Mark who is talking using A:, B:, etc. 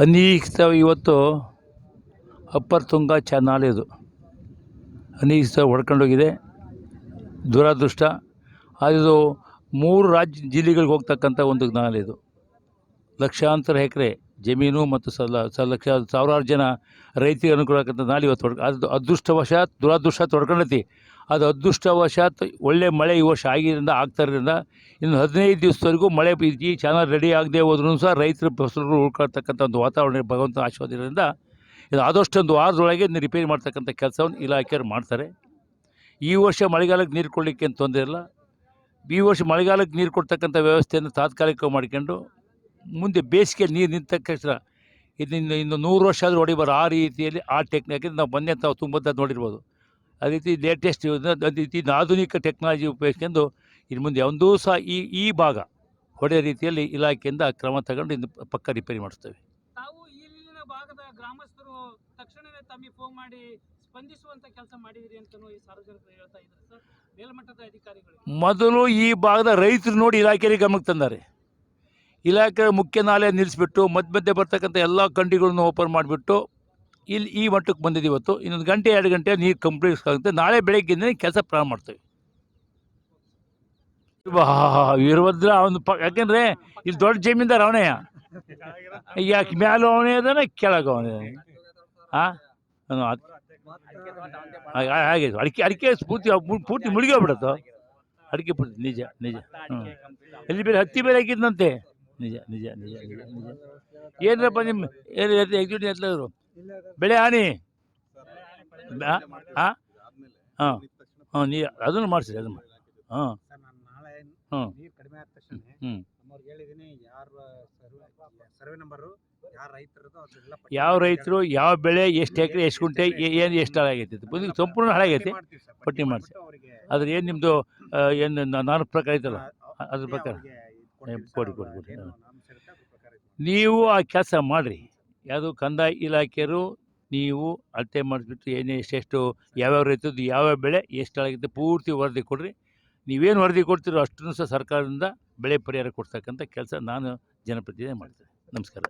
A: ಅನೀಕ್ಷಿತ ಇವತ್ತು upper Tunga channel ನಾಲೆ ಇದು ಅನೀಕ್ಷಿತ ಹೊಡ್ಕೊಂಡೋಗಿದೆ ದುರಾದೃಷ್ಟ. ಅದು ಮೂರು ರಾಜ್ಯ ಜಿಲ್ಲೆಗಳಿಗೆ ಹೋಗ್ತಕ್ಕಂಥ ಒಂದು ನಾಲೆ ಇದು. ಲಕ್ಷಾಂತರ ಎಕರೆ. ಜಮೀನು ಮತ್ತು ಸಲ ಲಕ್ಷ ಸಾವಿರಾರು ಜನ ರೈತರಿಗೆ ಅನುಕೂಲ ಆಗಂಥ ನಾಳೆ ಇವತ್ತು ತೊಡ್ ಅದು ಅದೃಷ್ಟವಶಾತ್, ದುರಾದೃಷ್ಟ ತೊಡ್ಕೊಂಡೈತಿ ಅದು ಅದೃಷ್ಟವಶಾತ್ ಒಳ್ಳೆ ಮಳೆ ಈ ವರ್ಷ ಆಗಿದ್ದರಿಂದ ಆಗ್ತಾ ಇರೋದ್ರಿಂದ, ಇನ್ನು ಹದಿನೈದು ದಿವಸದವರೆಗೂ ಮಳೆ ಈ ಚಾನಲ್ ರೆಡಿ ಆಗದೆ ಹೋದ್ರೂ ಸಹ ರೈತರ ಫಸಲು ಉಳ್ಕೊಳ್ತಕ್ಕಂಥ ಒಂದು ವಾತಾವರಣ ಭಗವಂತ ಆಶೀರ್ವಾದಿರೋದ್ರಿಂದ ಇದು ಆದಷ್ಟೊಂದು ವಾರದೊಳಗೆ ಇದನ್ನು ರಿಪೇರಿ ಮಾಡ್ತಕ್ಕಂಥ ಕೆಲಸವನ್ನು ಇಲಾಖೆಯವರು ಮಾಡ್ತಾರೆ. ಈ ವರ್ಷ ಮಳೆಗಾಲಕ್ಕೆ ನೀರು ಕೊಡಲಿಕ್ಕೆ ಏನು ತೊಂದರೆ ಇಲ್ಲ. ಈ ವರ್ಷ ಮಳೆಗಾಲಕ್ಕೆ ನೀರು ಕೊಡ್ತಕ್ಕಂಥ ವ್ಯವಸ್ಥೆಯನ್ನು ತಾತ್ಕಾಲಿಕ ಮಾಡ್ಕೊಂಡು ಮುಂದೆ ಬೇಸಿಗೆ ನೀರು ನಿಂತ ತಕ್ಷಣ ಇದನ್ನು ಇನ್ನು ನೂರು ವರ್ಷ ಆದರೂ ಹೊಡಿಬಾರ್ದು ಆ ರೀತಿಯಲ್ಲಿ ಆ ಟೆಕ್ನಿಕ್ ನಾವು ಮೊನ್ನೆ ತಾವು ತುಂಬದ ನೋಡಿರ್ಬೋದು. ಅದೇ ರೀತಿ ಲೇಟೆಸ್ಟ್ ಇನ್ನು ಆಧುನಿಕ ಟೆಕ್ನಾಲಜಿ ಉಪಯೋಗಿಸ್ಕೊಂಡು ಇನ್ನು ಮುಂದೆ ಒಂದೂ ಸಹ ಈ ಈ ಭಾಗ ಹೊಡೆಯ ರೀತಿಯಲ್ಲಿ ಇಲಾಖೆಯಿಂದ ಕ್ರಮ ತಗೊಂಡು ಇನ್ನು ಪಕ್ಕ ರಿಪೇರಿ ಮಾಡಿಸ್ತೇವೆ.
B: ತಾವು ಇಲ್ಲಿನ ಭಾಗದ ಗ್ರಾಮಸ್ಥರು ತಕ್ಷಣವೇ ತಮಗೆ ಫೋನ್ ಮಾಡಿ ಸ್ಪಂದಿಸುವಂತ ಕೆಲಸ ಮಾಡಿದಿರಿ ಅಂತಲೂ ಈ ಸಾರ್ವಜನಿಕರು ಹೇಳ್ತಾ ಇದ್ದಾರೆ ಸರ್. ಮೇಲ್ಮಟ್ಟದ ಅಧಿಕಾರಿಗಳು.
A: ಮೊದಲು ಈ ಭಾಗದ ರೈತರು ನೋಡಿ ಇಲಾಖೆಯಲ್ಲಿ ಗಮನಕ್ಕೆ ತಂದಾರೆ. ಇಲಾಖೆ ಮುಖ್ಯ ನಾಲೆ ನಿಲ್ಲಿಸ್ಬಿಟ್ಟು ಮಧ್ಯ ಮಧ್ಯೆ ಬರ್ತಕ್ಕಂಥ ಎಲ್ಲ ಕಂಡಿಗಳನ್ನು ಓಪನ್ ಮಾಡಿಬಿಟ್ಟು ಇಲ್ಲಿ ಈ ಮಟ್ಟಕ್ಕೆ ಬಂದಿದೆ ಇವತ್ತು. ಇನ್ನೊಂದು ಗಂಟೆ, ಎರಡು ಗಂಟೆ ನೀರು ಕಂಪ್ಲೀಟ್ ಆಗುತ್ತೆ. ನಾಳೆ ಬೆಳಗ್ಗೆನೇ ಕೆಲಸ ಪ್ರಾರಂಭ ಮಾಡ್ತೇವೆ. ವೀರಭದ್ರ ಅವನು ಪ, ಯಾಕೆಂದರೆ ಇಲ್ಲಿ ದೊಡ್ಡ ಜಮೀನ್ದಾರ ಅವನೇ. ಯಾಕೆ ಮ್ಯಾಲೂ ಅವನೇ ಇದ್ದಾನೆ ಕೆಳಗೆ ಅವನೇ ಹಾಂ ಹಾಗೆ ಅಡಿಕೆ ಅಡಿಕೆ ಪೂರ್ತಿ ಪೂರ್ತಿ ಮುಳುಗೋಗ್ಬಿಡತ್ತೋ ಅಡಿಕೆ ಪೂರ್ತಿ, ನಿಜ ನಿಜ. ಹ್ಞೂ ಎಲ್ಲಿ ಬೇರೆ ಹತ್ತಿ ಬೇರೆ ಹಾಕಿದ್ನಂತೆ ನಿಜ ನಿಜ ನಿಜ ನಿಜ ನಿಜ. ಏನ್ರಪ್ಪ ನಿಮ್ಮ ಏನು ಎಕ್ಸಿಕ್ಯೂಟಿವ್ ಎಲ್ಲರು ಬೆಳೆ ಹಾನಿ? ಹಾಂ? ಹಾಂ. ಹಾಂ ನೀ ಅದನ್ನು ಮಾಡಿಸಿ ಅದನ್ನು ಹಾಂ.
C: ಹ್ಞೂ ಹ್ಞೂ
A: ಯಾವ
C: ಮಾಡಿ
A: ರೈತರು ಯಾವ ಬೆಳೆ ಎಷ್ಟು ಎಕರೆ ಎಷ್ಟು ಗುಂಟೆ ಏನು ಎಷ್ಟು ಹಾಳಾಗೈತಿ ಬಂದು ಸಂಪೂರ್ಣ ಹಾಳಾಗೈತಿ ಪಟ್ಟಿ ಮಾಡಿಸಿ.
C: ಆದ್ರೆ
A: ಅದ್ರ ಏನು ನಿಮ್ಮದು ಏನು ನಾನು ಪ್ರಕಾರ ಐತಲ್ಲ? ಅದ್ರ ಪ್ರಕಾರ. ಕೊಡಿ, ಕೊಡಿ, ನೀವು ಆ ಕೆಲಸ ಮಾಡಿರಿ. ಯಾವುದು ಕಂದಾಯ ಇಲಾಖೆಯರು ನೀವು ಅಳತೆ ಮಾಡಿಸ್ಬಿಟ್ಟು ಏನೇ ಎಷ್ಟೆಷ್ಟು ಯಾವ್ಯಾವ ರೈತದ್ದು ಯಾವ್ಯಾವ ಬೆಳೆ ಎಷ್ಟು ಹಾಳಾಗಿದೆ ಪೂರ್ತಿ ವರದಿ ಕೊಡ್ರಿ. ನೀವೇನು ವರದಿ ಕೊಡ್ತೀರೋ ಅಷ್ಟನ್ನು ಸಹ ಸರ್ಕಾರದಿಂದ ಬೆಳೆ ಪರಿಹಾರ ಕೊಡ್ತಕ್ಕಂಥ ಕೆಲಸ ನಾನು ಜನಪ್ರತಿನಿಧಿ ಮಾಡ್ತೇನೆ. ನಮಸ್ಕಾರ.